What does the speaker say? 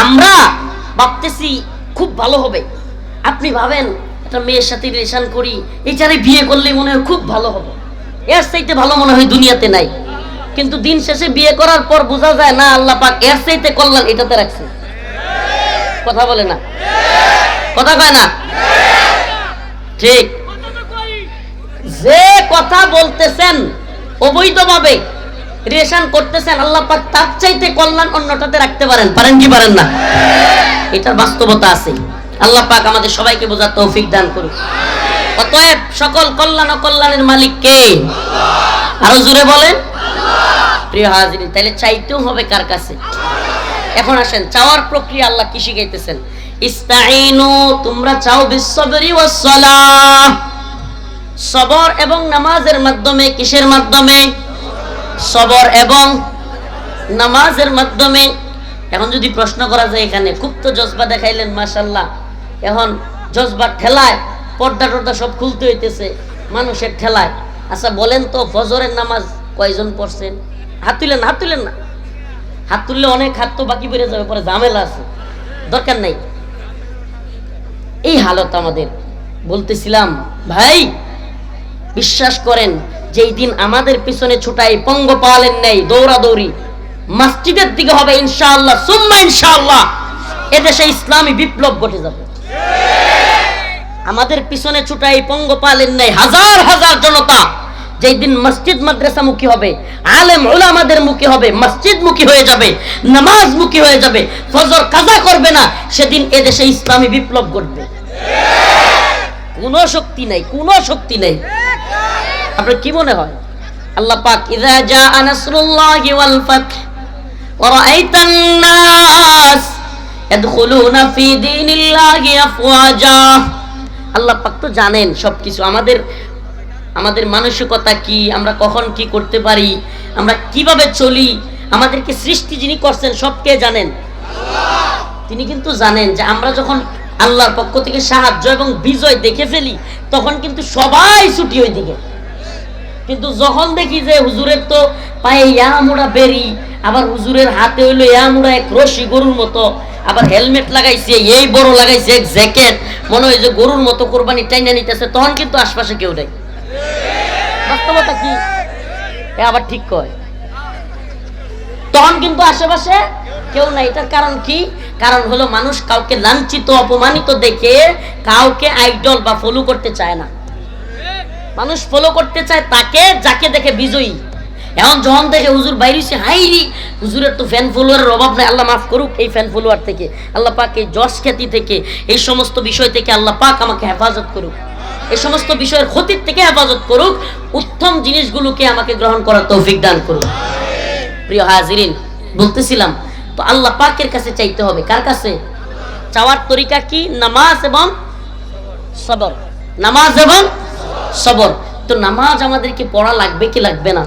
আমরা ভাবতেছি খুব ভালো হবে। আপনি ভাবেন, একটা মেয়ের সাথে রিলেশন করি, এটারে বিয়ে করলে মনে হয় খুব ভালো হবে। এর চাইতে ভালো মনে হয় দুনিয়াতে নাই। কিন্তু দিন শেষে বিয়ে করার পর বোঝা যায়, না, আল্লাহ পাক এর চাইতে কল্যাণ এটাতে রাখছে। কথা বলে না? কথা কয় না? ঠিক। যে কথা বলতেছেন, অবৈধভাবে রিলেশন করতেছেন, আল্লাহ পাক তার চাইতে কল্যাণ অন্যটাতে রাখতে পারেন। পারেন কি পারেন না? এটার বাস্তবতা আছে। আল্লাহ পাক আমাদের সবাইকে বোঝার তৌফিক দান করুক। অতএব সকল কল্যাণ ও কল্যাণের মালিক কে? আরও জোরে বলেন। প্রিয় হাজিরিন তাহলে চাইতেও হবে কার কাছে? এখন আসেন, চাওয়ার প্রক্রিয়া আল্লাহ কি শিখাইতেছেন? ইস্তাইনু তোমরা চাও বিশ্ববরি ওয়াসসালাহ। সবর এবং নামাজের মাধ্যমে, কিসের মাধ্যমে? সবর এবং নামাজের মাধ্যমে। এখন যদি প্রশ্ন করা যায় এখানে, খুব তো জজবা দেখাইলেন মাশাল্লাহ এখন জজবার ঠেলায়, পর্দা টর্দা সব খুলতে হইতেছে, মানুষের ঠেলায়। আচ্ছা বলেন তো, ফজরের নামাজ কয়জন পড়ছেন? হাত তুলেন হাত তুলেন না। হাত তুললে অনেক হাত তো বাকি বেড়ে যাবে, পরে ঝামেলা আছে। দরকার নাই। এই হালত আমাদের। বলতেছিলাম, ভাই, বিশ্বাস করেন যেই দিন আমাদের পিছনে ছুটাই পঙ্গ পালেন নেই, দৌড়াদৌড়ি। মসজিদের দিকে হবে ইনশাআল্লাহ, সুম্মা ইনশাআল্লাহ। এদেশে ইসলামী বিপ্লব ঘটে যাবে। আমাদের পিছনে ছুটাই পঙ্গ পালেন নেই, হাজার হাজার জনতা। যেই দিন মসজিদ মাদ্রাসা মুখী হবে, আলেম ওলামাদের মুখী হবে মসজিদ মুখী হয়ে যাবে নামাজ মুখী হয়ে যাবে, ফজর কাজা করবে না, সেদিন এদেশে ইসলামী বিপ্লব ঘটবে। কোনো শক্তি নাই, কোনো শক্তি নেই। আপনার কি মনে হয়? আল্লাহ পাক ইযা জাআ নাসরুল্লাহি ওয়াল ফাth ওয়া রাআইতান নাস ইয়াদখুলুনা ফি দীনিল্লাহি আফওয়াজা. আল্লাহ পাক তো জানেন সবকিছু। আমাদের আমাদের মানসিকতা কি? আমরা কখন কি করতে পারি? আমরা কীভাবে চলি? আমাদেরকে সৃষ্টি যিনি করছেন, সব কে জানেন? তিনি কিন্তু জানেন যে আমরা যখন আল্লাহর পক্ষ থেকে সাহায্য এবং বিজয় দেখে ফেলি, তখন কিন্তু সবাই ছুটি ওই দিকে কিন্তু যখন দেখি যে হুজুরের তো পায়ে ইয়ামুড়া বেরি, আবার হুজুরের হাতে হইল ইয়ামুড়া এক রশি গরুর মতো, আবার হেলমেট লাগাইছে, এই বড় লাগাইছে এক জ্যাকেট, মনে হয় যে গরুর মতো কোরবানি টাইনা নিতেছে, তখন কিন্তু আশপাশে কেউ নেই। বাস্তবতা কি? আবার ঠিক কয়। তখন কিন্তু আশেপাশে কেউ নাই। এটার কারণ কি? কারণ হলো মানুষ কাউকে লাঞ্ছিত, অপমানিত দেখে কাউকে আইডল বা ফলো করতে চায় না। মানুষ ফলো করতে চায় তাকে, যাকে দেখে বিজয়ী। এখন যখন দেখে হুজুর বাইরেছে হাইরি হুজুরের তো ফ্যান ফলোয়ারের অভাব নাই, আল্লাহ মাফ করুক এই ফ্যান ফলোয়ার থেকে। আল্লাহ পাক এই যশ খ্যাতি থেকে, এই সমস্ত বিষয় থেকে আল্লাহ পাক আমাকে হেফাজত করুক। এই সমস্ত বিষয়ের ক্ষতির থেকে হেফাজত করুক, উত্তম জিনিসগুলোকে আমাকে গ্রহণ করার তৌফিক দান করুক। প্রিয় হাজিরিন, বলতেছিলাম, তো আল্লাহ পাকের কাছে চাইতে হবে, কার কাছে? চাওয়ার তরিকা কি? নামাজ এবং সবর। নামাজ এবং সবর। তো নামাজ আমাদেরকে পড়া লাগবে কি লাগবে না?